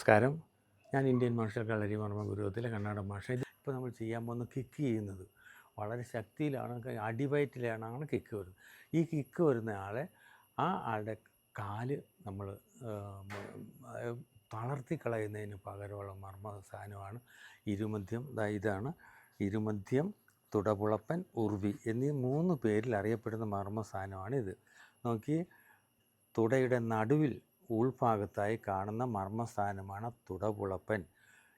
നമസ്കാരം. ഞാൻ Indian martial Kalari Varma ഗുരുവത്തിലെ കണ്ണാടൻ ഭാഷ ഇത് ഇപ്പോൾ നമ്മൾ ചെയ്യാൻ പോകുന്ന കിക്ക് ചെയ്യുന്നത്. വളരെ ശക്തിയിലാണ് അടിവയറ്റിലാണ് കിക്ക് വരുന്നത്. ഈ കിക്ക് വരുന്ന ആളെ ആ ആളുടെ കാൽ നമ്മൾ തളർത്തി കളയുന്നതിന് പകരമുള്ള മർമ്മ സാധനമാണ് ഇരുമധ്യം. ദാ ഇതാണ്. ഇരുമധ്യം തുടപുളപ്പൻ ഉർവി എന്നീ മൂന്ന് പേരിൽ അറിയപ്പെടുന്ന മർമ്മ സാധനമാണിത്. നോക്കി തുടയുടെ നടുവിൽ ഉൾഭാഗത്തായി കാണുന്ന മർമ്മസ്ഥാനമാണ് തുടപുളപ്പൻ.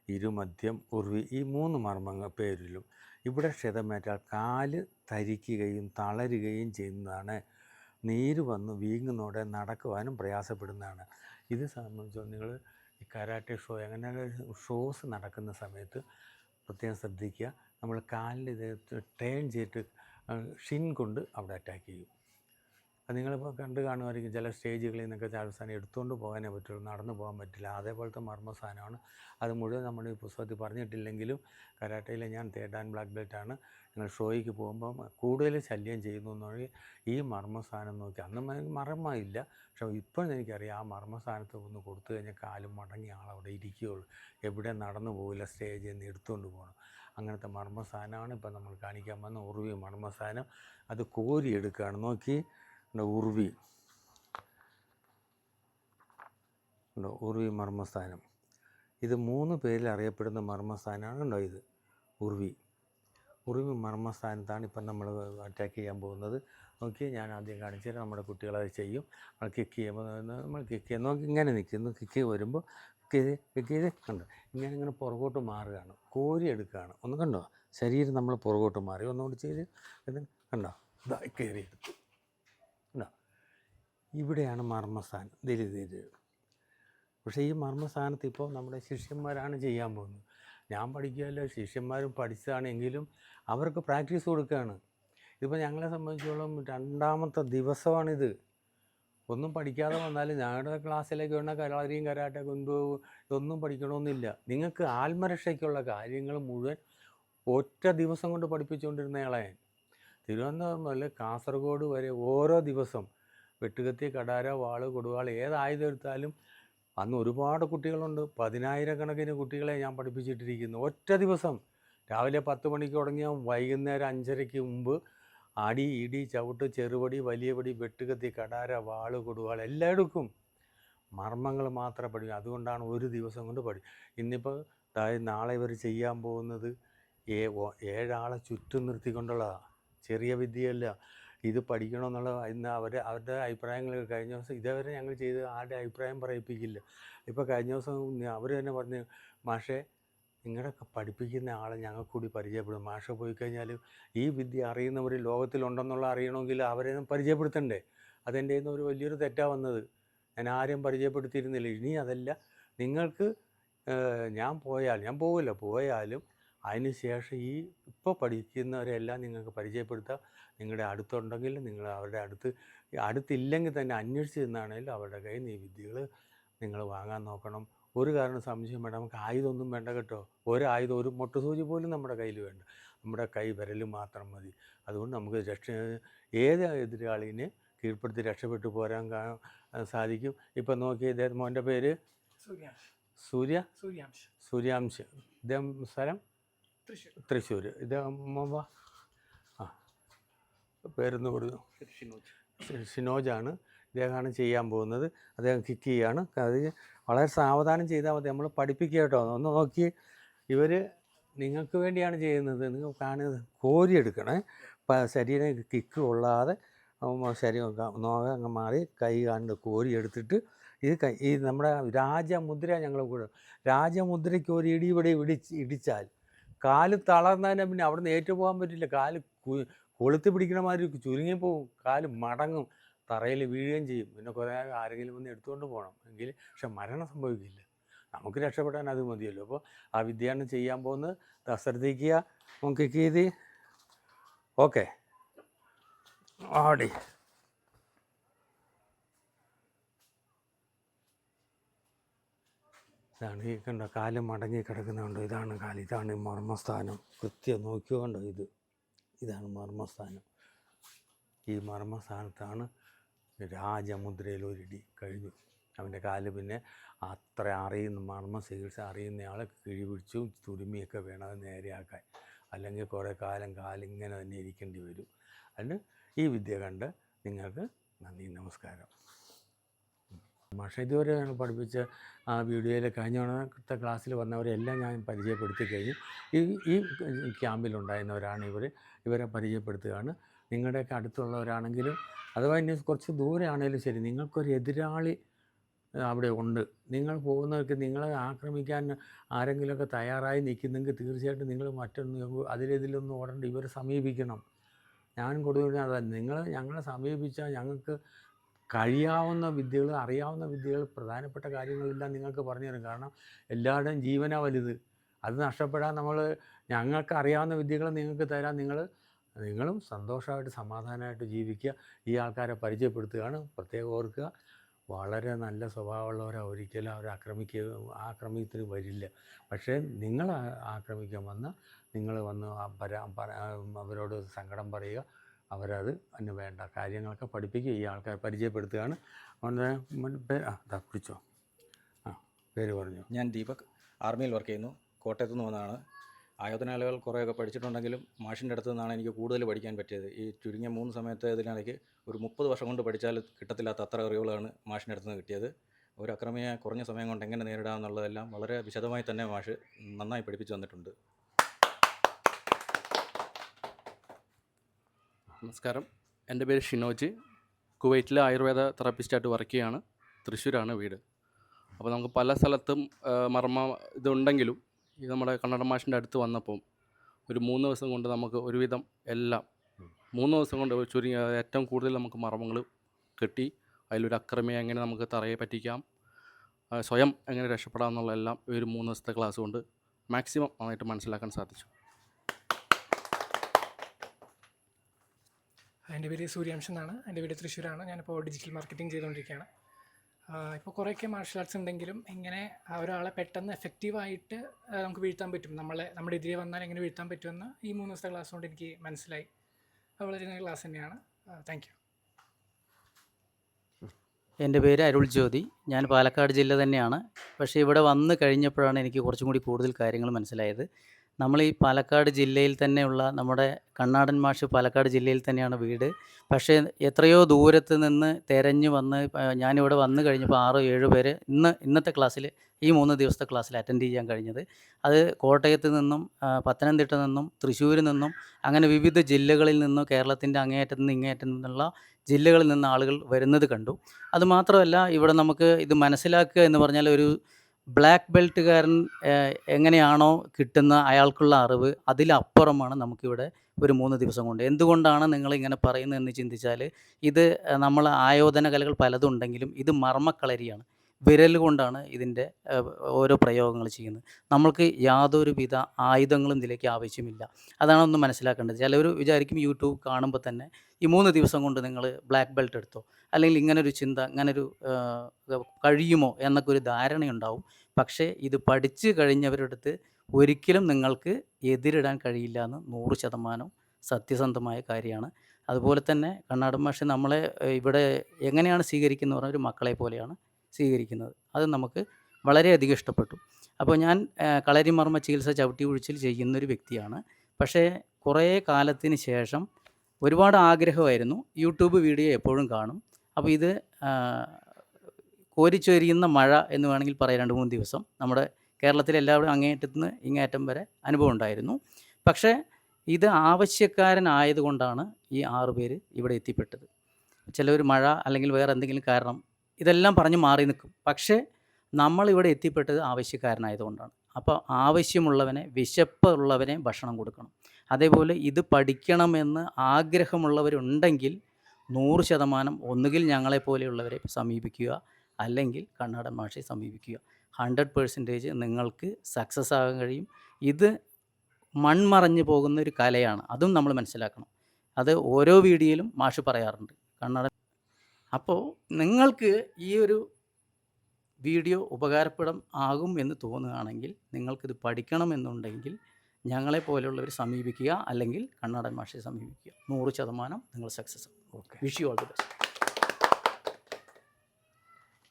ഇരുമധ്യം ഉർവി ഈ മൂന്ന് മർമ്മങ്ങൾ പേരിലും ഇവിടെ ക്ഷതമേറ്റാൽ കാൽ തരിക്കുകയും തളരുകയും ചെയ്യുന്നതാണ്. നീര് വന്ന് വീങ്ങുന്നതോടെ നടക്കുവാനും പ്രയാസപ്പെടുന്നതാണ്. ഇത് സംബന്ധിച്ച് നിങ്ങൾ ഈ കരാട്ടെ ഷോ അങ്ങനെ ഷോസ് നടക്കുന്ന സമയത്ത് പ്രത്യേകം ശ്രദ്ധിക്കുക. നമ്മൾ കാലിൽ ഇത് ടേൺ ചെയ്തിട്ട് ഷിൻ കൊണ്ട് അവിടെ അറ്റാക്ക് ചെയ്യും. അത് നിങ്ങളിപ്പോൾ കണ്ട് കാണുമായിരിക്കും ചില സ്റ്റേജുകളിൽ നിന്നൊക്കെ അവസാനം എടുത്തുകൊണ്ട് പോകാനേ പറ്റുള്ളൂ നടന്നു പോകാൻ പറ്റില്ല. അതേപോലത്തെ മർമ്മ സാധനമാണ് അത് മുഴുവൻ നമ്മൾ ഈ പുസ്തകത്തിൽ പറഞ്ഞിട്ടില്ലെങ്കിലും കരാട്ടയിൽ ഞാൻ തേർഡ് ആൻഡ് ബ്ലാക്ക് ബെൽറ്റ് ആണ്. നിങ്ങൾ ഷോയ്ക്ക് പോകുമ്പം കൂടുതൽ ശല്യം ചെയ്യുന്നു എന്ന് പറഞ്ഞാൽ ഈ മർമ്മ സാധനം നോക്കി. അന്ന് മ- മർമ്മമില്ല പക്ഷേ ഇപ്പോൾ എനിക്കറിയാം ആ മർമ്മ സ്ഥാനത്ത് ഒന്ന് കൊടുത്തു കഴിഞ്ഞാൽ കാലും മടങ്ങി ആളവിടെ ഇരിക്കുകയുള്ളൂ. എവിടെ നടന്നു പോകില്ല സ്റ്റേജിൽ നിന്ന് എടുത്തുകൊണ്ട് പോകണം. അങ്ങനത്തെ മർമ്മ സാധനമാണ് ഇപ്പം നമ്മൾ കാണിക്കാൻ വന്ന ഉറുവി മർമ്മ സാധനം അത് കോരിയെടുക്കുകയാണ്. നോക്കി ഉർവി ഉറുവി. മർമ്മസ്ഥാനം. ഇത് മൂന്ന് പേരിൽ അറിയപ്പെടുന്ന മർമ്മസ്ഥാനമാണ് ഉണ്ടോ ഇത്? ഉർവി ഉറുവി മർമ്മസ്ഥാനത്താണ് ഇപ്പം നമ്മൾ അറ്റാക്ക് ചെയ്യാൻ പോകുന്നത്. നോക്കി ഞാൻ ആദ്യം കാണിച്ചു തരാം. നമ്മുടെ കുട്ടികളത് ചെയ്യും. നമ്മൾ കിക്ക് ചെയ്യുമ്പോൾ നമ്മൾ കിക്ക് ചെയ്യാൻ നോക്കി ഇങ്ങനെ നിൽക്കുന്നു. കിക്ക് വരുമ്പോൾ കിക്ക് ചെയ്ത് കിക്ക് ചെയ്ത് കണ്ടോ? ഇങ്ങനെ ഇങ്ങനെ പുറകോട്ട് മാറുകയാണ്. കോരി എടുക്കുകയാണ്. ഒന്ന് കണ്ടോ? ശരീരം നമ്മൾ പുറകോട്ട് മാറി. ഒന്നുകൂടി ചെയ്ത് കണ്ടോ? ഇതായി കയറി എടുത്തു കണ്ടോ ഇവിടെയാണ് മർമ്മസ്ഥാനം ഇതിൽ പക്ഷേ ഈ മർമ്മസ്ഥാനത്ത് ഇപ്പോൾ നമ്മുടെ ശിഷ്യന്മാരാണ് ചെയ്യാൻ പോകുന്നത്. ഞാൻ പഠിക്കുകയല്ല ശിഷ്യന്മാരും പഠിച്ചതാണെങ്കിലും അവർക്ക് പ്രാക്ടീസ് കൊടുക്കുകയാണ്. ഇതിപ്പോൾ ഞങ്ങളെ സംബന്ധിച്ചോളം രണ്ടാമത്തെ ദിവസമാണിത്. ഒന്നും പഠിക്കാതെ വന്നാലും ഞങ്ങളുടെ ക്ലാസ്സിലേക്ക് വേണ്ട കരാറിയും കരാട്ടെ കൊണ്ടുപോകും ഇതൊന്നും പഠിക്കണമെന്നില്ല. നിങ്ങൾക്ക് ആത്മരക്ഷയ്ക്കുള്ള കാര്യങ്ങൾ മുഴുവൻ ഒറ്റ ദിവസം കൊണ്ട് പഠിപ്പിച്ചുകൊണ്ടിരുന്നയാളെ തിരുവനന്തപുരം മുതൽ കാസർഗോഡ് വരെ ഓരോ ദിവസം വെട്ടുകത്തി കടാര വാൾ കൊടുവാൾ ഏത് ആയുധം എടുത്താലും അന്ന് ഒരുപാട് കുട്ടികളുണ്ട്. പതിനായിരക്കണക്കിന് കുട്ടികളെ ഞാൻ പഠിപ്പിച്ചിട്ടിരിക്കുന്നു. ഒറ്റ ദിവസം. രാവിലെ പത്ത് മണിക്ക് തുടങ്ങിയ വൈകുന്നേരം അഞ്ചരയ്ക്ക് മുമ്പ് അടി ഇടി ചവിട്ട് ചെറുപടി വലിയ പടി വെട്ടുകത്തി കടാര വാൾ കൊടുവാൾ എല്ലാം എടുക്കും മർമ്മങ്ങൾ മാത്രം പഠിക്കും. അതുകൊണ്ടാണ് ഒരു ദിവസം കൊണ്ട് പഠി. ഇന്നിപ്പോൾ നാളെ ഇവർ ചെയ്യാൻ പോകുന്നത് ഏഴാളെ ചുറ്റും നിർത്തിക്കൊണ്ടുള്ളതാണ് ചെറിയ വിദ്യയല്ല. ഇത് പഠിക്കണമെന്നുള്ള ഇന്ന് അവർ അവരുടെ അഭിപ്രായങ്ങൾ കഴിഞ്ഞ ദിവസം ഇതേവരെ ഞങ്ങൾ ചെയ്ത് ആരുടെ അഭിപ്രായം പറയിപ്പിക്കില്ല. ഇപ്പോൾ കഴിഞ്ഞ ദിവസം അവർ തന്നെ പറഞ്ഞു മാഷേ നിങ്ങളുടെ പഠിപ്പിക്കുന്ന ആളെ ഞങ്ങൾക്ക് കൂടി പരിചയപ്പെടും. മാഷ പോയി കഴിഞ്ഞാൽ ഈ വിദ്യ അറിയുന്നവർ ലോകത്തിലുണ്ടെന്നുള്ള അറിയണമെങ്കിൽ അവരെ പരിചയപ്പെടുത്തണ്ടേ? അതെന്റെ നിന്ന് ഒരു വലിയൊരു തെറ്റാണ് വന്നത്. ഞാൻ ആരെയും പരിചയപ്പെടുത്തിയിരുന്നില്ല. ഇനി അതല്ല നിങ്ങൾക്ക് ഞാൻ പോയാൽ ഞാൻ പോവില്ല. പോയാലും അതിന് ശേഷം ഈ ഇപ്പോൾ പഠിക്കുന്നവരെല്ലാം നിങ്ങൾക്ക് പരിചയപ്പെടുത്താം. നിങ്ങളുടെ അടുത്തുണ്ടെങ്കിൽ നിങ്ങൾ അവരുടെ അടുത്ത് അടുത്തില്ലെങ്കിൽ തന്നെ അന്വേഷിച്ച് നിന്നാണെങ്കിലും അവരുടെ കയ്യിൽ നിന്ന് ഈ വിദ്യകൾ നിങ്ങൾ വാങ്ങാൻ നോക്കണം. ഒരു കാരണം സംശയം വേണ്ട നമുക്ക് ആയുധമൊന്നും വേണ്ട കേട്ടോ. ഒരു ആയുധം ഒരു മുട്ടുസൂചി പോലും നമ്മുടെ കയ്യിൽ വേണ്ട. നമ്മുടെ കൈ വിരൽ മാത്രം മതി. അതുകൊണ്ട് നമുക്ക് രക്ഷ ഏത് എതിരാളിനെ കീഴ്പ്പെടുത്തി രക്ഷപ്പെട്ടു പോരാൻ സാധിക്കും? ഇപ്പം നോക്കി ഇദ്ദേഹം മോന്റെ പേര്? സൂര്യ? സൂര്യാംശ്. സൂര്യാംശ്. ഇദ്ദേഹം സ്ഥലം? തൃശ്ശൂർ. ഇദ്ദേഹം പേരൊന്ന് പറഞ്ഞു ഷിനോജ്. ആണ് ഷിനോജാണ്. ഇദ്ദേഹമാണ് ചെയ്യാൻ പോകുന്നത്. അദ്ദേഹം കിക്ക് ചെയ്യാണ്. അത് വളരെ സാവധാനം ചെയ്താൽ മതി. നമ്മൾ പഠിപ്പിക്കുക കേട്ടോ. ഒന്ന് നോക്കി. ഇവർ നിങ്ങൾക്ക് വേണ്ടിയാണ് ചെയ്യുന്നത്. നിങ്ങൾ കാണുന്നത് കോരിയെടുക്കണേ ശരീരം കിക്ക് കൊള്ളാതെ ശരീരം നോക്ക മാറി കൈ കണ്ട് കോരിയെടുത്തിട്ട് ഇത് കൈ ഈ നമ്മുടെ രാജമുദ്ര ഞങ്ങൾ കൂടെ രാജമുദ്രയ്ക്ക് ഒരു ഇടി ഇവിടെ ഇടിച്ച് ഇടിച്ചാൽ കാൽ തളർന്നതിനെ പിന്നെ അവിടെ നിന്ന് ഏറ്റുപോകാൻ പറ്റില്ല. കാൽ കൊളുത്തി മാതിരി ചുരുങ്ങിപ്പോവും കാൽ മടങ്ങും. തറയിൽ വീഴുകയും ചെയ്യും. പിന്നെ കുറേ ആരെങ്കിലും ഒന്ന് എടുത്തുകൊണ്ട് പോകണം എങ്കിൽ പക്ഷെ മരണം സംഭവിക്കില്ല. നമുക്ക് രക്ഷപ്പെടാൻ അത് മതിയല്ലോ. അപ്പോൾ ആ വിദ്യയാണ് ചെയ്യാൻ പോകുന്നത് ദശ്രദ്ധിക്കുക ശ്രദ്ധിക്കുക നമുക്ക് ചെയ്ത് ഓക്കെ. ആടി. ഇതാണ് ഈ കണ്ടോ? കാൽ മടങ്ങി കിടക്കുന്നുണ്ടോ. ഇതാണ് കാൽ. ഇതാണ് മർമ്മസ്ഥാനം. കൃത്യം നോക്കിയോണ്ടോ ഇത്? ഇതാണ് മർമ്മസ്ഥാനം. ഈ മർമ്മസ്ഥാനത്താണ് രാജമുദ്രയിൽ ഒരിടി കഴിഞ്ഞു. അവന്റെ കാൽ പിന്നെ അത്ര അറിയുന്ന മർമ്മ ചികിത്സ അറിയുന്നയാളെ കിഴി പിടിച്ചും തുരുമിയൊക്കെ വേണം അത് നേരെയാക്കാൻ. അല്ലെങ്കിൽ കുറേ കാലം കാലിങ്ങനെ തന്നെ ഇരിക്കേണ്ടി വരും. അതുകൊണ്ട് ഈ വിദ്യ കണ്ട് നിങ്ങൾക്ക് നന്ദി നമസ്കാരം. മാഷ ഇതുവരെ ഞങ്ങൾ പഠിപ്പിച്ച ആ വീഡിയോയിൽ കഴിഞ്ഞ തവണത്തെ ക്ലാസ്സിൽ വന്നവരെല്ലാം ഞാൻ പരിചയപ്പെടുത്തി കഴിഞ്ഞു. ഈ ഈ ക്യാമ്പിലുണ്ടായിരുന്നവരാണ് ഇവർ ഇവരെ പരിചയപ്പെടുത്തുകയാണ്. നിങ്ങളുടെയൊക്കെ അടുത്തുള്ളവരാണെങ്കിലും അഥവാ ഇനി കുറച്ച് ദൂരെ ആണെങ്കിലും ശരി നിങ്ങൾക്കൊരു എതിരാളി അവിടെ ഉണ്ട്. നിങ്ങൾ പോകുന്നവർക്ക് നിങ്ങളെ ആക്രമിക്കാൻ ആരെങ്കിലുമൊക്കെ തയ്യാറായി നിൽക്കുന്നെങ്കിൽ തീർച്ചയായിട്ടും നിങ്ങൾ മറ്റൊന്ന് അതിലെതിലൊന്നും ഓടേണ്ട. ഇവരെ സമീപിക്കണം. ഞാൻ കൊടുക്കുന്ന അതാ നിങ്ങൾ ഞങ്ങളെ സമീപിച്ചാൽ ഞങ്ങൾക്ക് കഴിയാവുന്ന വിദ്യകൾ അറിയാവുന്ന വിദ്യകൾ പ്രധാനപ്പെട്ട കാര്യങ്ങളെല്ലാം നിങ്ങൾക്ക് പറഞ്ഞു തരും. കാരണം എല്ലാവരുടെയും ജീവന വലുത്. അത് നഷ്ടപ്പെടാൻ നമ്മൾ ഞങ്ങൾക്ക് അറിയാവുന്ന വിദ്യകൾ നിങ്ങൾക്ക് തരാൻ നിങ്ങൾ നിങ്ങളും സന്തോഷമായിട്ട് സമാധാനമായിട്ട് ജീവിക്കുക. ഈ ആൾക്കാരെ പരിചയപ്പെടുത്തുകയാണ്. പ്രത്യേകം ഓർക്കുക വളരെ നല്ല സ്വഭാവമുള്ളവരെ ഒരിക്കലും അവർ ആക്രമിക്കുക ആക്രമിക്കത്തിന് വരില്ല. പക്ഷേ നിങ്ങൾ ആക്രമിക്കാൻ വന്ന നിങ്ങൾ വന്ന് അവരോട് സങ്കടം പറയുക. അവരത് അതിന് വേണ്ട കാര്യങ്ങളൊക്കെ പഠിപ്പിക്കുക ഈ ആൾക്കാരെ പരിചയപ്പെടുത്തുകയാണ്. അവന്റെ ദാ പിടിച്ചോ. ആ പേര് പറഞ്ഞു. ഞാൻ ദീപക്. ആർമിയിൽ വർക്ക് ചെയ്യുന്നു. കോട്ടയത്തു നിന്ന് വന്നതാണ്. ആയോധനാലകൾ കുറേയൊക്കെ പഠിച്ചിട്ടുണ്ടെങ്കിലും മാഷിന്റെ അടുത്ത് നിന്നാണ് എനിക്ക് കൂടുതൽ പഠിക്കാൻ പറ്റിയത്. ഈ ചുരുങ്ങിയ മൂന്ന് സമയത്ത് ഇതിനിടയ്ക്ക് ഒരു മുപ്പത് വർഷം കൊണ്ട് പഠിച്ചാൽ കിട്ടത്തില്ലാത്ത അത്ര അറിവുകളാണ് മാഷിന്റെ അടുത്ത് നിന്ന് കിട്ടിയത്. ഒരു അക്രമിയെ കുറഞ്ഞ സമയം കൊണ്ട് എങ്ങനെ നേരിടാമെന്നുള്ളതെല്ലാം വളരെ വിശദമായി തന്നെ മാഷ് നന്നായി പഠിപ്പിച്ചു തന്നിട്ടുണ്ട്. നമസ്കാരം. എന്റെ പേര് ഷിനോജി. കുവൈറ്റിലെ ആയുർവേദ തെറാപ്പിസ്റ്റായിട്ട് വർക്ക് ചെയ്യാണ്. തൃശ്ശൂരാണ് വീട്. അപ്പോൾ നമുക്ക് പല സ്ഥലത്തും മർമ്മ ഇതുണ്ടെങ്കിലും ഈ നമ്മുടെ കണ്ണട മാഷിന്റെ അടുത്ത് വന്നപ്പം ഒരു മൂന്ന് ദിവസം കൊണ്ട് നമുക്ക് ഒരുവിധം എല്ലാം മൂന്ന് ദിവസം കൊണ്ട് ചുരുങ്ങിയ ഏറ്റവും കൂടുതൽ നമുക്ക് മർമ്മങ്ങൾ കിട്ടി. അതിലൊരു അക്രമിയെ എങ്ങനെ നമുക്ക് തറയെ പറ്റിക്കാം സ്വയം എങ്ങനെ രക്ഷപ്പെടാം എന്നുള്ള എല്ലാം ഒരു മൂന്ന് ദിവസത്തെ ക്ലാസ് കൊണ്ട് മാക്സിമം നന്നായിട്ട് മനസ്സിലാക്കാൻ സാധിച്ചു. എന്റെ പേര് സൂര്യാംശ് എന്നാണ്. എന്റെ വീട് തൃശ്ശൂരാണ്. ഞാനിപ്പോൾ ഡിജിറ്റൽ മാർക്കറ്റിംഗ് ചെയ്തുകൊണ്ടിരിക്കുകയാണ്. ഇപ്പോൾ കുറേയൊക്കെ മാർഷൽ ആർട്സ് ഉണ്ടെങ്കിലും എങ്ങനെ ഒരാളെ പെട്ടെന്ന് എഫക്റ്റീവായിട്ട് നമുക്ക് വീഴ്ത്താൻ പറ്റും. നമ്മളെ നമ്മുടെ എതിരെ വന്നാൽ എങ്ങനെ വീഴ്ത്താൻ പറ്റുമെന്ന് ഈ മൂന്ന് ദിവസത്തെ ക്ലാസ് കൊണ്ട് എനിക്ക് മനസ്സിലായി. വളരെ നല്ല ക്ലാസ് തന്നെയാണ്. താങ്ക് യു എന്റെ പേര് അരുൾ ജ്യോതി. ഞാൻ പാലക്കാട് ജില്ല തന്നെയാണ്. പക്ഷേ ഇവിടെ വന്ന് കഴിഞ്ഞപ്പോഴാണ് എനിക്ക് കുറച്ചും കൂടി കൂടുതൽ കാര്യങ്ങൾ മനസ്സിലായത്. നമ്മൾ ഈ പാലക്കാട് ജില്ലയിൽ തന്നെയുള്ള നമ്മുടെ കണ്ണാടൻ മാഷ് പാലക്കാട് ജില്ലയിൽ തന്നെയാണ് വീട്. പക്ഷേ എത്രയോ ദൂരത്ത് നിന്ന് തിരഞ്ഞു വന്ന് ഞാനിവിടെ വന്നു കഴിഞ്ഞപ്പോൾ ആറോ ഏഴ് പേര് ഇന്ന് ഇന്നത്തെ ക്ലാസ്സിൽ ഈ മൂന്ന് ദിവസത്തെ ക്ലാസ്സിൽ അറ്റൻഡ് ചെയ്യാൻ കഴിഞ്ഞത്. അത് കോട്ടയത്ത് നിന്നും പത്തനംതിട്ട നിന്നും തൃശ്ശൂരിൽ നിന്നും അങ്ങനെ വിവിധ ജില്ലകളിൽ നിന്നും കേരളത്തിന്റെ അങ്ങേയറ്റത്ത് നിന്ന് ഇങ്ങേയറ്റം നിന്നുള്ള ജില്ലകളിൽ നിന്ന് ആളുകൾ വരുന്നത് കണ്ടു. അതുമാത്രമല്ല ഇവിടെ നമുക്ക് ഇത് മനസ്സിലാക്കുക എന്ന് പറഞ്ഞാൽ ഒരു ബ്ലാക്ക് ബെൽറ്റുകാരൻ എങ്ങനെയാണോ കിട്ടുന്ന അയാൾക്കുള്ള അറിവ് അതിലപ്പുറമാണ് നമുക്കിവിടെ ഒരു മൂന്ന് ദിവസം കൊണ്ട്. എന്തുകൊണ്ടാണ് നിങ്ങൾ ഇങ്ങനെ പറയുന്നതെന്ന് ചിന്തിച്ചാൽ ഇത് നമ്മൾ ആയോധന കലകൾ പലതുണ്ടെങ്കിലും ഇത് മർമ്മക്കളരിയാണ്. വിരൽ കൊണ്ടാണ് ഇതിന്റെ ഓരോ പ്രയോഗങ്ങൾ ചെയ്യുന്നത്. നമ്മൾക്ക് യാതൊരുവിധ ആയുധങ്ങളും ഇതിലേക്ക് ആവശ്യമില്ല. അതാണ് ഒന്ന് മനസ്സിലാക്കേണ്ടത്. ചിലർ വിചാരിക്കും യൂട്യൂബ് കാണുമ്പോൾ തന്നെ ഈ മൂന്ന് ദിവസം കൊണ്ട് നിങ്ങൾ ബ്ലാക്ക് ബെൽറ്റ് എടുത്തോ അല്ലെങ്കിൽ ഇങ്ങനൊരു ചിന്ത ഇങ്ങനൊരു കഴിയുമോ എന്നൊക്കെ ഒരു ധാരണയുണ്ടാവും. പക്ഷേ ഇത് പഠിച്ചു കഴിഞ്ഞവരുടെ അടുത്ത് ഒരിക്കലും നിങ്ങൾക്ക് എതിരിടാൻ കഴിയില്ല എന്ന് നൂറ് ശതമാനം സത്യസന്ധമായ കാര്യമാണ്. അതുപോലെ തന്നെ കണ്ണാടൻ ഭാഷ നമ്മളെ ഇവിടെ എങ്ങനെയാണ് സ്വീകരിക്കുന്നത് പറഞ്ഞാൽ ഒരു മക്കളെ പോലെയാണ്. സ്വീകരിക്കുന്നത്. അത് നമുക്ക് വളരെയധികം ഇഷ്ടപ്പെട്ടു. അപ്പോൾ ഞാൻ കളരിമർമ്മ ചികിത്സ ചവിട്ടി ഒഴിച്ചിൽ ചെയ്യുന്നൊരു വ്യക്തിയാണ്. പക്ഷേ കുറേ കാലത്തിന് ശേഷം ഒരുപാട് ആഗ്രഹമായിരുന്നു. യൂട്യൂബ് വീഡിയോ എപ്പോഴും കാണും. അപ്പോൾ ഇത് കോരിച്ചൊരിയുന്ന മഴ എന്ന് വേണമെങ്കിൽ പറയാം. രണ്ട് മൂന്ന് ദിവസം. നമ്മുടെ കേരളത്തിലെ എല്ലാവരും അങ്ങേയറ്റത്ത് നിന്ന് ഇങ്ങേറ്റം വരെ അനുഭവം ഉണ്ടായിരുന്നു. പക്ഷേ ഇത് ആവശ്യക്കാരനായതുകൊണ്ടാണ് ഈ ആറ് പേര് ഇവിടെ എത്തിപ്പെട്ടത്. ചിലവർ മഴ അല്ലെങ്കിൽ വേറെ എന്തെങ്കിലും കാരണം ഇതെല്ലാം പറഞ്ഞ് മാറി നിൽക്കും. പക്ഷേ നമ്മളിവിടെ എത്തിപ്പെട്ടത് ആവശ്യക്കാരനായതുകൊണ്ടാണ്. അപ്പോൾ ആവശ്യമുള്ളവനെ വിശപ്പുള്ളവനെ ഭക്ഷണം കൊടുക്കണം. അതേപോലെ ഇത് പഠിക്കണമെന്ന് ആഗ്രഹമുള്ളവരുണ്ടെങ്കിൽ നൂറ് ശതമാനം ഒന്നുകിൽ ഞങ്ങളെപ്പോലെയുള്ളവരെ സമീപിക്കുക അല്ലെങ്കിൽ കണ്ണാടൻ ഭാഷയെ സമീപിക്കുക. ഹൺഡ്രഡ് പേഴ്സന്റേജ് നിങ്ങൾക്ക് സക്സസ് ആകാൻ കഴിയും. ഇത് മൺമറഞ്ഞു പോകുന്ന ഒരു കലയാണ്. അതും നമ്മൾ മനസ്സിലാക്കണം. അത് ഓരോ വീഡിയോയിലും മാഷ് പറയാറുണ്ട്. കണ്ണട അപ്പോൾ നിങ്ങൾക്ക് ഈ ഒരു വീഡിയോ ഉപകാരപ്പെടും ആകും എന്ന് തോന്നുകയാണെങ്കിൽ നിങ്ങൾക്കിത് പഠിക്കണമെന്നുണ്ടെങ്കിൽ ഞങ്ങളെ പോലെയുള്ളവർ സമീപിക്കുക അല്ലെങ്കിൽ കണ്ണാടൻ ഭാഷയെ സമീപിക്കുക. നൂറ് ശതമാനം നിങ്ങൾ success okay wish you all the best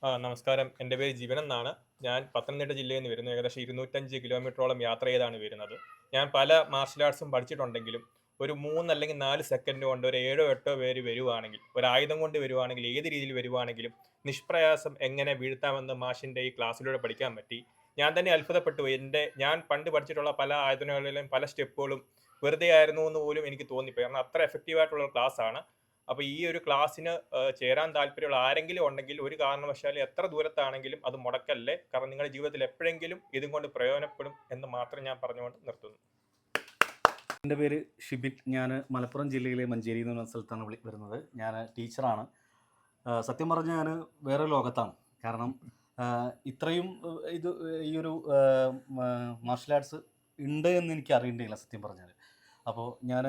ആ നമസ്കാരം. എന്റെ പേര് ജീവൻ എന്നാണ്. ഞാൻ പത്തനംതിട്ട ജില്ലയിൽ നിന്ന് വരുന്നു ഏകദേശം ഇരുന്നൂറ്റഞ്ച് കിലോമീറ്ററോളം യാത്ര ചെയ്താണ് വരുന്നത്. ഞാൻ പല മാർഷൽ ആർട്സും പഠിച്ചിട്ടുണ്ടെങ്കിലും ഒരു മൂന്ന് അല്ലെങ്കിൽ നാല് സെക്കൻഡ് കൊണ്ട് ഒരു ഏഴോ എട്ടോ പേര് വരുവാണെങ്കിൽ ഒരു ആയുധം കൊണ്ട് വരുവാണെങ്കിൽ ഏത് രീതിയിൽ വരുവാണെങ്കിലും നിഷ്പ്രയാസം എങ്ങനെ വീഴ്ത്താമെന്ന് മാഷിന്റെ ഈ ക്ലാസ്സിലൂടെ പഠിക്കാൻ പറ്റി. ഞാൻ തന്നെ അത്ഭുതപ്പെട്ടു. എന്റെ ഞാൻ പണ്ട് പഠിച്ചിട്ടുള്ള പല ആയുധങ്ങളിലും പല സ്റ്റെപ്പുകളും വെറുതെ ആയിരുന്നു എന്ന് പോലും എനിക്ക് തോന്നിപ്പോയി. കാരണം അത്ര എഫക്റ്റീവായിട്ടുള്ള ക്ലാസ് ആണ്. അപ്പോൾ ഈ ഒരു ക്ലാസ്സിന് ചേരാൻ താല്പര്യമുള്ള ആരെങ്കിലും ഉണ്ടെങ്കിൽ ഒരു കാരണവശാലും എത്ര ദൂരത്താണെങ്കിലും അത് മുടക്കല്ലേ? കാരണം നിങ്ങളുടെ ജീവിതത്തിൽ എപ്പോഴെങ്കിലും ഇതും കൊണ്ട് പ്രയോജനപ്പെടും എന്ന് മാത്രം ഞാൻ പറഞ്ഞുകൊണ്ട് നിർത്തുന്നു. എന്റെ പേര് ഷിബിൻ. ഞാൻ മലപ്പുറം ജില്ലയിലെ മഞ്ചേരി എന്ന് പറഞ്ഞ സ്ഥലത്താണ് വിളി വരുന്നത്. ഞാൻ ടീച്ചറാണ്. സത്യം പറഞ്ഞാൽ ഞാൻ വേറെ ലോകത്താണ്. കാരണം ഇത്രയും ഇത് ഈ ഒരു മാർഷൽ ആർട്സ് ഉണ്ട് എന്ന് എനിക്ക് അറിയണ്ടില്ല സത്യം പറഞ്ഞാൽ അപ്പോൾ ഞാൻ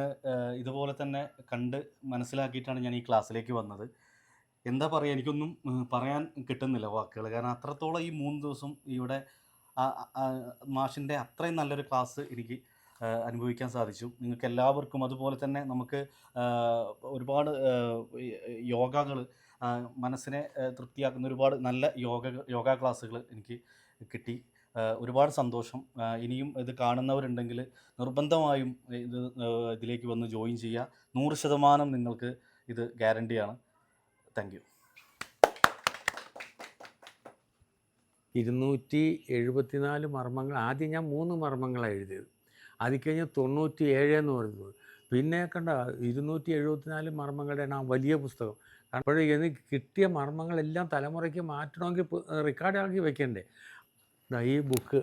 ഇതുപോലെ തന്നെ കണ്ട് മനസ്സിലാക്കിയിട്ടാണ് ഞാൻ ഈ ക്ലാസ്സിലേക്ക് വന്നത്. എന്താ പറയുക എനിക്കൊന്നും പറയാൻ കിട്ടുന്നില്ല വാക്കുകൾ കാരണം അത്രത്തോളം ഈ മൂന്ന് ദിവസം ഇവിടെ മാഷിന്റെ അത്രയും നല്ലൊരു ക്ലാസ് എനിക്ക് അനുഭവിക്കാൻ സാധിച്ചു. നിങ്ങൾക്ക് എല്ലാവർക്കും അതുപോലെ തന്നെ നമുക്ക് ഒരുപാട് യോഗകൾ മനസ്സിനെ തൃപ്തിയാക്കുന്ന ഒരുപാട് നല്ല യോഗ യോഗ ക്ലാസ്സുകൾ എനിക്ക് കിട്ടി. ഒരുപാട് സന്തോഷം. ഇനിയും ഇത് കാണുന്നവരുണ്ടെങ്കിൽ നിർബന്ധമായും ഇത് ഇതിലേക്ക് വന്ന് ജോയിൻ ചെയ്യുക. നൂറ് ശതമാനം നിങ്ങൾക്ക് ഇത് ഗ്യാരണ്ടിയാണ് താങ്ക് യു ഇരുന്നൂറ്റി എഴുപത്തിനാല് മർമ്മങ്ങൾ. ആദ്യം ഞാൻ മൂന്ന് മർമ്മങ്ങളാണ് എഴുതിയത്. അതിൽ കഴിഞ്ഞ് തൊണ്ണൂറ്റി ഏഴ് എന്ന് പറയുന്നത്. പിന്നെ കണ്ട ഇരുന്നൂറ്റി എഴുപത്തിനാല് മർമ്മങ്ങളുടെ ആ വലിയ പുസ്തകം. അപ്പോൾ എനിക്ക് കിട്ടിയ മർമ്മങ്ങളെല്ലാം തലമുറയ്ക്ക് മാറ്റണമെങ്കിൽ റെക്കോർഡാക്കി വെക്കണ്ടേ. ഈ ബുക്ക്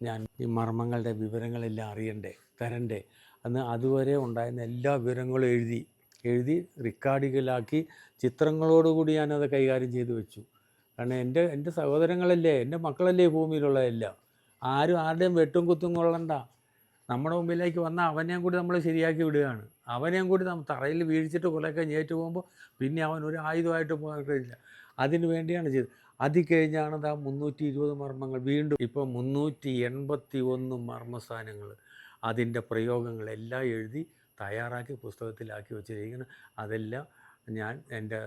ഞാൻ ഈ മർമ്മങ്ങളുടെ വിവരങ്ങളെല്ലാം അറിയണ്ടേ തരണ്ടേ. അന്ന് അതുവരെ ഉണ്ടായിരുന്ന എല്ലാ വിവരങ്ങളും എഴുതി എഴുതി റെക്കോർഡുകളാക്കി ചിത്രങ്ങളോടുകൂടി ഞാനത് കൈകാര്യം ചെയ്തു വെച്ചു. കാരണം എന്റെ എന്റെ സഹോദരങ്ങളല്ലേ എന്റെ മക്കളല്ലേ ഭൂമിയിലുള്ളതെല്ലാം. ആരും ആരുടെയും വെട്ടും കുത്തും കൊള്ളണ്ട. നമ്മുടെ മുമ്പിലേക്ക് വന്ന അവനെയും കൂടി നമ്മൾ ശരിയാക്കി വിടുകയാണ്. അവനെയും കൂടി നമ്മൾ തറയിൽ വീഴ്ചിട്ട് കുറേയൊക്കെ ഞേറ്റ് പോകുമ്പോൾ പിന്നെ അവൻ ഒരു ആയുധമായിട്ട് പോകാൻ കഴിയില്ല അതിന് വേണ്ടിയാണ് ചെയ്തത്. അത് കഴിഞ്ഞാണ് ആ മുന്നൂറ്റി ഇരുപത് മർമ്മങ്ങൾ വീണ്ടും ഇപ്പോൾ മുന്നൂറ്റി എൺപത്തി ഒന്ന് മർമ്മസ്ഥാനങ്ങൾ അതിന്റെ പ്രയോഗങ്ങളെല്ലാം എഴുതി തയ്യാറാക്കി പുസ്തകത്തിലാക്കി വെച്ചിരിക്കുന്നു. അതെല്ലാം ഞാൻ എന്റെ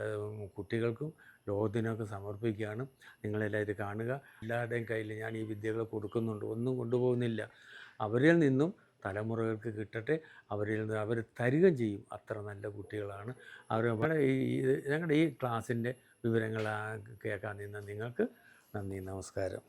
കുട്ടികൾക്കും ലോകത്തിനൊക്കെ സമർപ്പിക്കുകയാണ്. നിങ്ങളെല്ലാം ഇത് കാണുക. എല്ലാവരുടെയും കയ്യിൽ ഞാൻ ഈ വിദ്യകൾ കൊടുക്കുന്നുണ്ട്. ഒന്നും കൊണ്ടുപോകുന്നില്ല. അവരിൽ നിന്നും തലമുറകൾക്ക് കിട്ടട്ടെ അവരിൽ നിന്ന് അവർ തരികയും ചെയ്യും. അത്ര നല്ല കുട്ടികളാണ്. അവർ ഈ ഞങ്ങളുടെ ഈ ക്ലാസ്സിന്റെ വിവരങ്ങൾ കേൾക്കാൻ നിന്ന നിങ്ങൾക്ക് നന്ദി നമസ്കാരം.